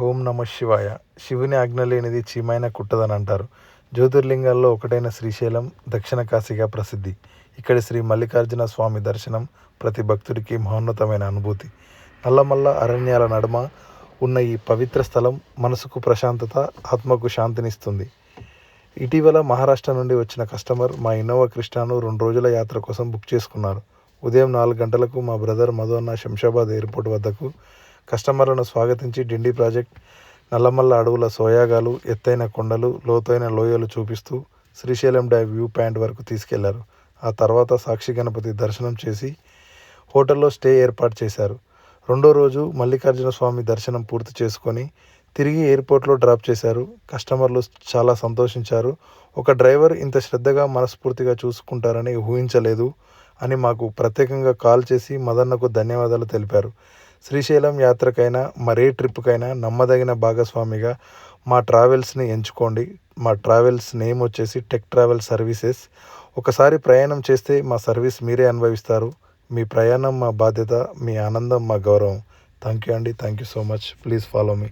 ఓం నమ శివాయ. శివుని ఆజ్ఞ లేనిది చీమైన కుట్టదని అంటారు. జ్యోతిర్లింగాల్లో ఒకటైన శ్రీశైలం దక్షిణ కాశీగా ప్రసిద్ధి. ఇక్కడి శ్రీ మల్లికార్జున స్వామి దర్శనం ప్రతి భక్తుడికి మహోన్నతమైన అనుభూతి. నల్లమల్ల అరణ్యాల నడుమ ఉన్న ఈ పవిత్ర స్థలం మనసుకు ప్రశాంతత ఆత్మకు శాంతినిస్తుంది. ఇటీవల మహారాష్ట్ర నుండి వచ్చిన కస్టమర్ మా ఇన్నోవా కృష్ణాను రెండు రోజుల యాత్ర కోసం బుక్ చేసుకున్నారు. ఉదయం నాలుగు గంటలకు మా బ్రదర్ మధు అన్న శంషాబాద్ ఎయిర్పోర్ట్ వద్దకు కస్టమర్లను స్వాగతించి డిండి ప్రాజెక్ట్ నల్లమల్ల అడవుల సోయాగాలు ఎత్తైన కొండలు లోతైన లోయలు చూపిస్తూ శ్రీశైలం డ్యామ్ వ్యూ పాయింట్ వరకు తీసుకెళ్ళారు. ఆ తర్వాత సాక్షి గణపతి దర్శనం చేసి హోటల్లో స్టే ఏర్పాటు చేశారు. రెండో రోజు మల్లికార్జున స్వామి దర్శనం పూర్తి చేసుకొని తిరిగి ఎయిర్పోర్ట్లో డ్రాప్ చేశారు. కస్టమర్లు చాలా సంతోషించారు. ఒక డ్రైవర్ ఇంత శ్రద్ధగా మనస్ఫూర్తిగా చూసుకుంటారని ఊహించలేదు అని మాకు ప్రత్యేకంగా కాల్ చేసి మదన్నకు ధన్యవాదాలు తెలిపారు. శ్రీశైలం యాత్రకైనా మరే ట్రిప్కైనా నమ్మదగిన భాగస్వామిగా మా ట్రావెల్స్ని ఎంచుకోండి. మా ట్రావెల్స్ నేమ్ వచ్చేసి టెక్ ట్రావెల్ సర్వీసెస్. ఒకసారి ప్రయాణం చేస్తే మా సర్వీస్ మీరే అనుభవిస్తారు. మీ ప్రయాణం మా బాధ్యత మీ ఆనందం మా గౌరవం. థ్యాంక్ యూ అండి. Thank you so much. Please follow me.